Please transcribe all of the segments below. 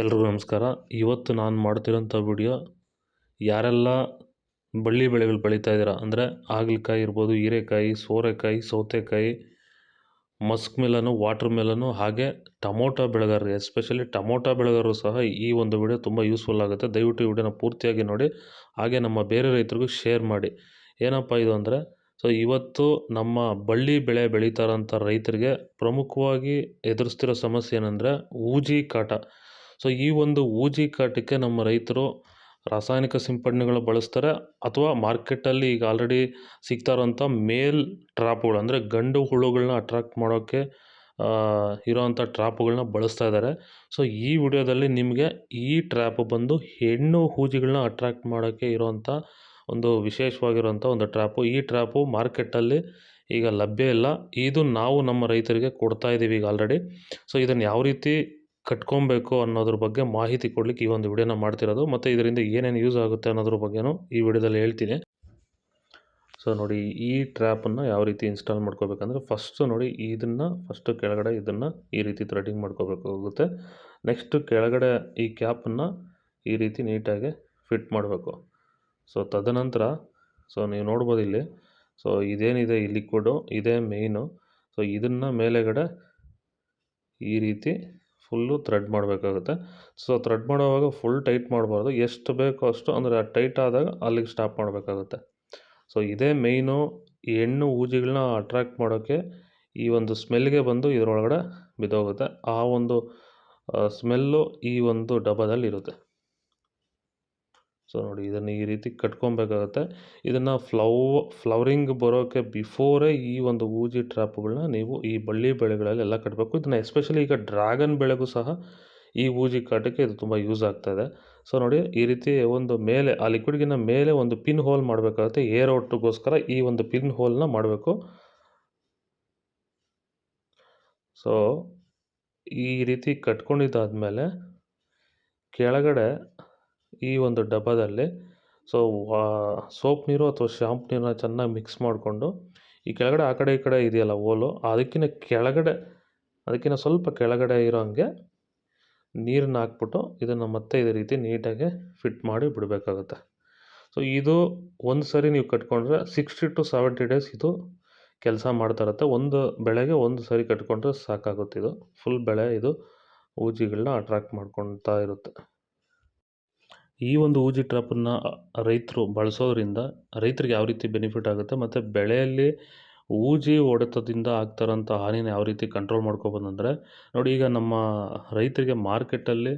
ಎಲ್ರಿಗೂ ನಮಸ್ಕಾರ. ಇವತ್ತು ನಾನು ಮಾಡ್ತಿರೋಂಥ ವಿಡಿಯೋ ಯಾರೆಲ್ಲ ಬಳ್ಳಿ ಬೆಳೆಗಳು ಬೆಳೀತಾ ಇದ್ದೀರಾ, ಅಂದರೆ ಹಾಗಲಕಾಯಿ ಇರ್ಬೋದು, ಹೀರೆಕಾಯಿ, ಸೋರೆಕಾಯಿ, ಸೌತೆಕಾಯಿ ಮಸ್ಕ್ ಮೆಲನು ವಾಟರ್ ಮೆಲನು ಹಾಗೆ ಟೊಮೊಟೊ ಬೆಳೆಗಾರರು ಎಸ್ಪೆಷಲಿ ಟೊಮೊಟೊ ಬೆಳೆಗಾರರು ಸಹ ಈ ಒಂದು ವಿಡಿಯೋ ತುಂಬ ಯೂಸ್ಫುಲ್ ಆಗುತ್ತೆ. ದಯವಿಟ್ಟು ಈ ವಿಡಿಯೋನ ಪೂರ್ತಿಯಾಗಿ ನೋಡಿ, ಹಾಗೆ ನಮ್ಮ ಬೇರೆ ರೈತರಿಗೂ ಶೇರ್ ಮಾಡಿ. ಏನಪ್ಪ ಇದು ಅಂದರೆ ಸೊ ಇವತ್ತು ನಮ್ಮ ಬಳ್ಳಿ ಬೆಳೆ ಬೆಳೀತಾರಂಥ ರೈತರಿಗೆ ಪ್ರಮುಖವಾಗಿ ಎದುರಿಸ್ತಿರೋ ಸಮಸ್ಯೆ ಏನಂದರೆ, ಊಜಿ ಕಾಟ. ಸೊ ಈ ಒಂದು ಊಜಿ ಕಾಟಕ್ಕೆ ನಮ್ಮ ರೈತರು ರಾಸಾಯನಿಕ ಸಿಂಪಡಣೆಗಳು ಬಳಸ್ತಾರೆ ಅಥವಾ ಮಾರ್ಕೆಟಲ್ಲಿ ಈಗ ಆಲ್ರೆಡಿ ಸಿಗ್ತಾ ಇರೋಂಥ ಮೇಲ್ ಟ್ರಾಪ್ಗಳು ಅಂದರೆ ಗಂಡು ಹುಳುಗಳನ್ನ ಅಟ್ರಾಕ್ಟ್ ಮಾಡೋಕ್ಕೆ ಇರೋವಂಥ ಟ್ರಾಪ್ಗಳನ್ನ ಬಳಸ್ತಾ ಇದ್ದಾರೆ. ಸೊ ಈ ವಿಡಿಯೋದಲ್ಲಿ ನಿಮಗೆ ಈ ಟ್ರ್ಯಾಪ್ ಬಂದು ಹೆಣ್ಣು ಹೂಜಿಗಳನ್ನ ಅಟ್ರಾಕ್ಟ್ ಮಾಡೋಕ್ಕೆ ಇರೋವಂಥ ಒಂದು ವಿಶೇಷವಾಗಿರುವಂಥ ಒಂದು ಟ್ರ್ಯಾಪು ಈ ಟ್ರ್ಯಾಪು ಮಾರ್ಕೆಟಲ್ಲಿ ಈಗ ಲಭ್ಯ ಇಲ್ಲ. ಇದು ನಾವು ನಮ್ಮ ರೈತರಿಗೆ ಕೊಡ್ತಾ ಇದ್ದೀವಿ ಈಗ ಆಲ್ರೆಡಿ ಸೊ ಇದನ್ನು ಯಾವ ರೀತಿ ಕಟ್ಕೊಬೇಕು ಅನ್ನೋದ್ರ ಬಗ್ಗೆ ಮಾಹಿತಿ ಕೊಡ್ಲಿಕ್ಕೆ ಈ ಒಂದು ವಿಡಿಯೋನ ಮಾಡ್ತಿರೋದು. ಮತ್ತು ಇದರಿಂದ ಏನೇನು ಯೂಸ್ ಆಗುತ್ತೆ ಅನ್ನೋದ್ರ ಬಗ್ಗೆನೂ ಈ ವಿಡಿಯೋದಲ್ಲಿ ಹೇಳ್ತೀನಿ. ಸೊ ನೋಡಿ, ಈ ಟ್ರ್ಯಾಪನ್ನು ಯಾವ ರೀತಿ ಇನ್ಸ್ಟಾಲ್ ಮಾಡ್ಕೋಬೇಕಂದ್ರೆ ಫಸ್ಟು ನೋಡಿ, ಇದನ್ನು ಫಸ್ಟು ಕೆಳಗಡೆ ಇದನ್ನು ಈ ರೀತಿ ಥ್ರೆಡಿಂಗ್ ಮಾಡ್ಕೋಬೇಕಾಗುತ್ತೆ. ನೆಕ್ಸ್ಟು ಕೆಳಗಡೆ ಈ ಕ್ಯಾಪನ್ನು ಈ ರೀತಿ ನೀಟಾಗಿ ಫಿಟ್ ಮಾಡಬೇಕು. ಸೊ ತದನಂತರ ಸೊ ನೀವು ನೋಡ್ಬೋದು ಇಲ್ಲಿ. ಸೊ ಇದೇನಿದೆ ಈ ಲಿಕ್ವಿಡು ಇದೇ ಮೇಯ್ನು ಸೊ ಇದನ್ನು ಮೇಲೆಗಡೆ ಈ ರೀತಿ ಫುಲ್ಲು ಥ್ರೆಡ್ ಮಾಡಬೇಕಾಗುತ್ತೆ. ಸೊ ಥ್ರೆಡ್ ಮಾಡುವಾಗ ಫುಲ್ ಟೈಟ್ ಮಾಡಬಾರ್ದು. ಎಷ್ಟು ಬೇಕೋ ಅಷ್ಟು, ಅಂದರೆ ಟೈಟ್ ಆದಾಗ ಅಲ್ಲಿಗೆ ಸ್ಟಾಪ್ ಮಾಡಬೇಕಾಗುತ್ತೆ. ಸೊ ಇದೇ ಮೇಯ್ನು ಈ ಹೆಣ್ಣು ಊಜಿಗಳನ್ನ ಅಟ್ರ್ಯಾಕ್ಟ್ ಮಾಡೋಕ್ಕೆ ಈ ಒಂದು ಸ್ಮೆಲ್ಗೆ ಬಂದು ಇದರೊಳಗಡೆ ಬಿದ್ದೋಗುತ್ತೆ. ಆ ಒಂದು ಸ್ಮೆಲ್ಲು ಈ ಒಂದು ಡಬ್ಬದಲ್ಲಿ ಇರುತ್ತೆ ಸೊ ನೋಡಿ, ಇದನ್ನು ಈ ರೀತಿ ಕಟ್ಕೊಬೇಕಾಗತ್ತೆ. ಇದನ್ನು ಫ್ಲವ್ ಫ್ಲವರಿಂಗ್ ಬರೋಕ್ಕೆ ಬಿಫೋರೇ ಈ ಒಂದು ಊಜಿ ಟ್ರ್ಯಾಪ್ಗಳನ್ನ ನೀವು ಈ ಬಳ್ಳಿ ಬೆಳೆಗಳಲ್ಲಿ ಎಲ್ಲ ಕಟ್ಟಬೇಕು ಇದನ್ನು ಎಸ್ಪೆಷಲಿ ಈಗ ಡ್ರ್ಯಾಗನ್ ಬೆಳೆಗೂ ಸಹ ಈ ಊಜಿ ಕಾಟಕ್ಕೆ ಇದು ತುಂಬ ಯೂಸ್ ಆಗ್ತಾಯಿದೆ. ಸೊ ನೋಡಿ, ಈ ರೀತಿ ಒಂದು ಮೇಲೆ, ಆ ಲಿಕ್ವಿಡ್ಗಿನ ಮೇಲೆ ಒಂದು ಪಿನ್ ಹೋಲ್ ಮಾಡಬೇಕಾಗುತ್ತೆ. ಏರ್ ಔಟ್ಗೋಸ್ಕರ ಈ ಒಂದು ಪಿನ್ ಹೋಲ್ನ ಮಾಡಬೇಕು. ಸೊ, ಈ ರೀತಿ ಕಟ್ಕೊಂಡಿದ್ದಾದಮೇಲೆ ಕೆಳಗಡೆ ಈ ಒಂದು ಡಬ್ಬದಲ್ಲಿ ಸೊ ಸೋಪ್ ನೀರು ಅಥವಾ ಶಾಂಪ್ ನೀರನ್ನ ಚೆನ್ನಾಗಿ ಮಿಕ್ಸ್ ಮಾಡಿಕೊಂಡು, ಈ ಕೆಳಗಡೆ ಆ ಕಡೆ ಈ ಕಡೆ ಇದೆಯಲ್ಲ ಓಲು ಅದಕ್ಕಿಂತ ಕೆಳಗಡೆ ಅದಕ್ಕಿಂತ ಸ್ವಲ್ಪ ಕೆಳಗಡೆ ಇರೋ ಹಂಗೆ ನೀರನ್ನ ಹಾಕ್ಬಿಟ್ಟು ಇದನ್ನು ಮತ್ತೆ ಇದೇ ರೀತಿ ನೀಟಾಗಿ ಫಿಟ್ ಮಾಡಿ ಬಿಡಬೇಕಾಗುತ್ತೆ. ಸೊ, ಇದು ಒಂದು ಸರಿ ನೀವು ಕಟ್ಕೊಂಡ್ರೆ ಸಿಕ್ಸ್ಟಿ ಟು ಸೆವೆಂಟಿ ಡೇಸ್ ಇದು ಕೆಲಸ ಮಾಡ್ತಾ ಇರುತ್ತೆ. ಒಂದು ಬೆಳೆಗೆ ಒಂದು ಸರಿ ಕಟ್ಕೊಂಡ್ರೆ ಸಾಕಾಗುತ್ತೆ ಇದು. ಫುಲ್ ಬೆಳೆ ಇದು ಊಜಿಗಳನ್ನ ಅಟ್ರಾಕ್ಟ್ ಮಾಡ್ಕೊತಾ ಇರುತ್ತೆ. ಈ ಒಂದು ಊಜಿ ಟ್ರಾಪನ್ನು ರೈತರು ಬಳಸೋದ್ರಿಂದ ರೈತರಿಗೆ ಯಾವ ರೀತಿ ಬೆನಿಫಿಟ್ ಆಗುತ್ತೆ ಮತ್ತು ಬೆಳೆಯಲ್ಲಿ ಊಜಿ ಹೊಡೆತದಿಂದ ಆಗ್ತಾರಂಥ ಹಾನಿನ ಯಾವ ರೀತಿ ಕಂಟ್ರೋಲ್ ಮಾಡ್ಕೊಬೋದಂದರೆ ನೋಡಿ ಈಗ ನಮ್ಮ ರೈತರಿಗೆ ಮಾರ್ಕೆಟಲ್ಲಿ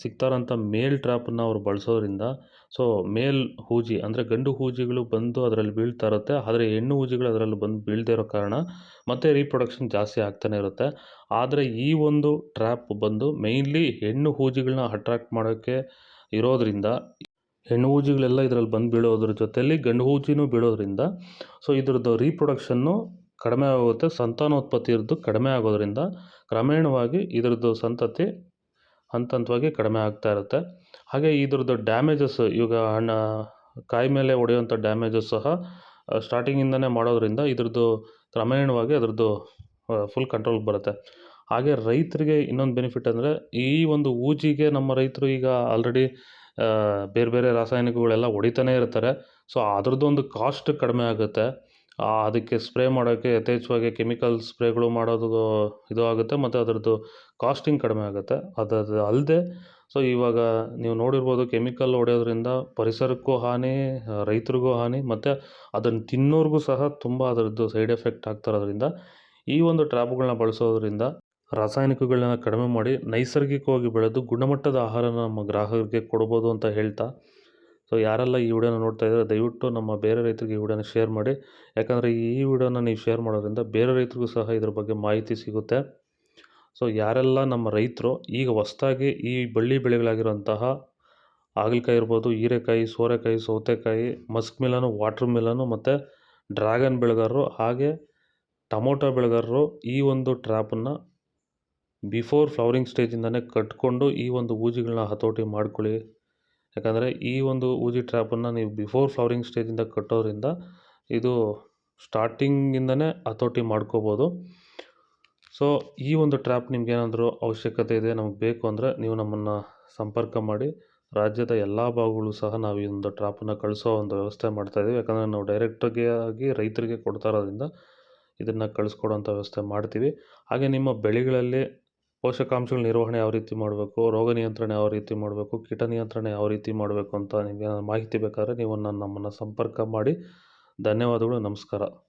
ಸಿಗ್ತಾರಂಥ ಮೇಲ್ ಟ್ರ್ಯಾಪನ್ನು ಅವ್ರು ಬಳಸೋದ್ರಿಂದ, ಸೊ ಮೇಲ್ ಹೂಜಿ, ಅಂದರೆ ಗಂಡು ಹೂಜಿಗಳು ಬಂದು ಅದರಲ್ಲಿ ಬೀಳ್ತಾ ಇರುತ್ತೆ. ಆದರೆ ಹೆಣ್ಣು ಹೂಜಿಗಳು ಅದರಲ್ಲಿ ಬಂದು ಬೀಳದೇ ಇರೋ ಕಾರಣ ಮತ್ತೆ ರೀಪ್ರೊಡಕ್ಷನ್ ಜಾಸ್ತಿ ಆಗ್ತಾನೆ ಇರುತ್ತೆ. ಆದರೆ ಈ ಒಂದು ಟ್ರ್ಯಾಪ್ ಬಂದು ಮೇಯ್ನ್ಲಿ ಹೆಣ್ಣು ಹೂಜಿಗಳನ್ನ ಅಟ್ರಾಕ್ಟ್ ಮಾಡೋಕ್ಕೆ ಇರೋದರಿಂದ, ಹೆಣ್ಣು ಹೂಜಿಗಳೆಲ್ಲ ಇದರಲ್ಲಿ ಬಂದು ಬೀಳೋದ್ರ ಜೊತೆಯಲ್ಲಿ ಗಂಡು ಹೂಜಿನೂ ಬೀಳೋದ್ರಿಂದ, ಸೊ ಇದ್ರದ್ದು ರೀಪ್ರೊಡಕ್ಷನ್ನು ಕಡಿಮೆ ಆಗುತ್ತೆ ಸಂತಾನೋತ್ಪತ್ತಿ ಇರೋದು ಕಡಿಮೆ ಆಗೋದ್ರಿಂದ ಕ್ರಮೇಣವಾಗಿ ಇದರದ್ದು ಸಂತತಿ ಹಂತ ಹಂತವಾಗಿ ಕಡಿಮೆ ಆಗ್ತಾ ಇರುತ್ತೆ. ಹಾಗೆ ಇದ್ರದ್ದು ಡ್ಯಾಮೇಜಸ್ ಇವಾಗ ಹಣ್ಣು ಕಾಯಿ ಮೇಲೆ ಹೊಡೆಯುವಂಥ ಡ್ಯಾಮೇಜಸ್ ಸಹ ಸ್ಟಾರ್ಟಿಂಗಿಂದನೇ ಮಾಡೋದ್ರಿಂದ ಇದ್ರದ್ದು ಕ್ರಮೇಣವಾಗಿ ಅದರದ್ದು ಫುಲ್ ಕಂಟ್ರೋಲ್ಗೆ ಬರುತ್ತೆ. ಹಾಗೆ ರೈತರಿಗೆ ಇನ್ನೊಂದು ಬೆನಿಫಿಟ್ ಅಂದರೆ, ಈ ಒಂದು ಊಜಿಗೆ ನಮ್ಮ ರೈತರು ಈಗ ಆಲ್ರೆಡಿ ಬೇರೆ ಬೇರೆ ರಾಸಾಯನಿಕಗಳೆಲ್ಲ ಹೊಡಿತಾನೆ ಇರ್ತಾರೆ. ಸೊ ಅದ್ರದ್ದೊಂದು ಕಾಸ್ಟ್ ಕಡಿಮೆ ಆಗುತ್ತೆ. ಅದಕ್ಕೆ ಸ್ಪ್ರೇ ಮಾಡೋಕ್ಕೆ ಯಥೇಚ್ಛವಾಗಿ ಕೆಮಿಕಲ್ ಸ್ಪ್ರೇಗಳು ಮಾಡೋದು ಇದು ಆಗುತ್ತೆ ಮತ್ತು ಅದರದ್ದು ಕಾಸ್ಟಿಂಗ್ ಕಡಿಮೆ ಆಗುತ್ತೆ. ಅದು ಅಲ್ಲದೆ ಸೊ ಇವಾಗ ನೀವು ನೋಡಿರ್ಬೋದು ಕೆಮಿಕಲ್ ಹೊಡೆಯೋದ್ರಿಂದ ಪರಿಸರಕ್ಕೂ ಹಾನಿ, ರೈತರಿಗೂ ಹಾನಿ, ಮತ್ತು ಅದನ್ನು ತಿನ್ನೋರಿಗೂ ಸಹ ತುಂಬ ಅದರದ್ದು ಸೈಡ್ ಎಫೆಕ್ಟ್ ಆಗ್ತಿರೋದ್ರಿಂದ ಈ ಒಂದು ಟ್ರ್ಯಾಪ್ಗಳನ್ನ ಬಳಸೋದ್ರಿಂದ ರಾಸಾಯನಿಕಗಳನ್ನ ಕಡಿಮೆ ಮಾಡಿ ನೈಸರ್ಗಿಕವಾಗಿ ಬೆಳೆದು ಗುಣಮಟ್ಟದ ಆಹಾರನ ನಮ್ಮ ಗ್ರಾಹಕರಿಗೆ ಕೊಡ್ಬೋದು ಅಂತ ಹೇಳ್ತಾ ಸೊ ಯಾರೆಲ್ಲ ಈ ವಿಡಿಯೋನ ನೋಡ್ತಾ ಇದ್ದಾರೆ ದಯವಿಟ್ಟು ನಮ್ಮ ಬೇರೆ ರೈತರಿಗೆ ಈ ವಿಡಿಯೋನ ಶೇರ್ ಮಾಡಿ. ಯಾಕಂದರೆ ಈ ವಿಡಿಯೋನ ನೀವು ಶೇರ್ ಮಾಡೋದ್ರಿಂದ ಬೇರೆ ರೈತರಿಗೂ ಸಹ ಇದ್ರ ಬಗ್ಗೆ ಮಾಹಿತಿ ಸಿಗುತ್ತೆ. ಸೊ ಯಾರೆಲ್ಲ ನಮ್ಮ ರೈತರು, ಈಗ ಹೊಸ್ದಾಗಿ ಈ ಬಳ್ಳಿ ಬೆಳೆಗಳಾಗಿರುವಂತಹ ಹಾಗಲಕಾಯಿ ಇರ್ಬೋದು, ಹೀರೆಕಾಯಿ, ಸೋರೆಕಾಯಿ, ಸೌತೆಕಾಯಿ ಮಸ್ಕ್ ಮಿಲನು ವಾಟ್ರ್ ಮಿಲನು ಮತ್ತು ಡ್ರ್ಯಾಗನ್ ಬೆಳೆಗಾರರು ಹಾಗೆ ಟೊಮೊಟೊ ಬೆಳೆಗಾರರು ಈ ಒಂದು ಟ್ರ್ಯಾಪನ್ನು ಬಿಫೋರ್ ಫ್ಲವರಿಂಗ್ ಸ್ಟೇಜಿಂದನೇ ಕಟ್ಕೊಂಡು ಈ ಒಂದು ಊಜಿಗಳನ್ನ ಹತೋಟಿ ಮಾಡ್ಕೊಳ್ಳಿ. ಯಾಕಂದರೆ ಈ ಒಂದು ಊಜಿ ಟ್ರ್ಯಾಪನ್ನು ನೀವು ಬಿಫೋರ್ ಫ್ಲವರಿಂಗ್ ಸ್ಟೇಜಿಂದ ಕಟ್ಟೋದ್ರಿಂದ ಇದು ಸ್ಟಾರ್ಟಿಂಗಿಂದನೇ ಹತೋಟಿ ಮಾಡ್ಕೋಬೋದು. ಸೊ ಈ ಒಂದು ಟ್ರ್ಯಾಪ್ ನಿಮ್ಗೇನಾದರೂ ಅವಶ್ಯಕತೆ ಇದೆ, ನಮಗೆ ಬೇಕು ಅಂದರೆ ನೀವು ನಮ್ಮನ್ನು ಸಂಪರ್ಕ ಮಾಡಿ. ರಾಜ್ಯದ ಎಲ್ಲ ಭಾಗಗಳು ಸಹ ನಾವು ಈ ಒಂದು ಟ್ರ್ಯಾಪನ್ನು ಕಳಿಸೋ ಒಂದು ವ್ಯವಸ್ಥೆ ಮಾಡ್ತಾಯಿದ್ದೀವಿ ಯಾಕಂದರೆ ನಾವು ಡೈರೆಕ್ಟಾಗಿ ಆಗಿ ರೈತರಿಗೆ ಕೊಡ್ತಾ ಇರೋದ್ರಿಂದ ಇದನ್ನು ಕಳಿಸ್ಕೊಡೋಂಥ ವ್ಯವಸ್ಥೆ ಮಾಡ್ತೀವಿ. ಹಾಗೆ ನಿಮ್ಮ ಬೆಳೆಗಳಲ್ಲಿ ಪೋಷಕಾಂಶಗಳ ನಿರ್ವಹಣೆ ಯಾವ ರೀತಿ ಮಾಡಬೇಕು, ರೋಗ ನಿಯಂತ್ರಣ ಯಾವ ರೀತಿ ಮಾಡಬೇಕು, ಕೀಟ ನಿಯಂತ್ರಣ ಯಾವ ರೀತಿ ಮಾಡಬೇಕು ಅಂತ ನಿಮಗೆ ಮಾಹಿತಿ ಬೇಕಾದರೆ ನೀವು ನಮ್ಮನ್ನು ಸಂಪರ್ಕ ಮಾಡಿ. ಧನ್ಯವಾದಗಳು, ನಮಸ್ಕಾರ.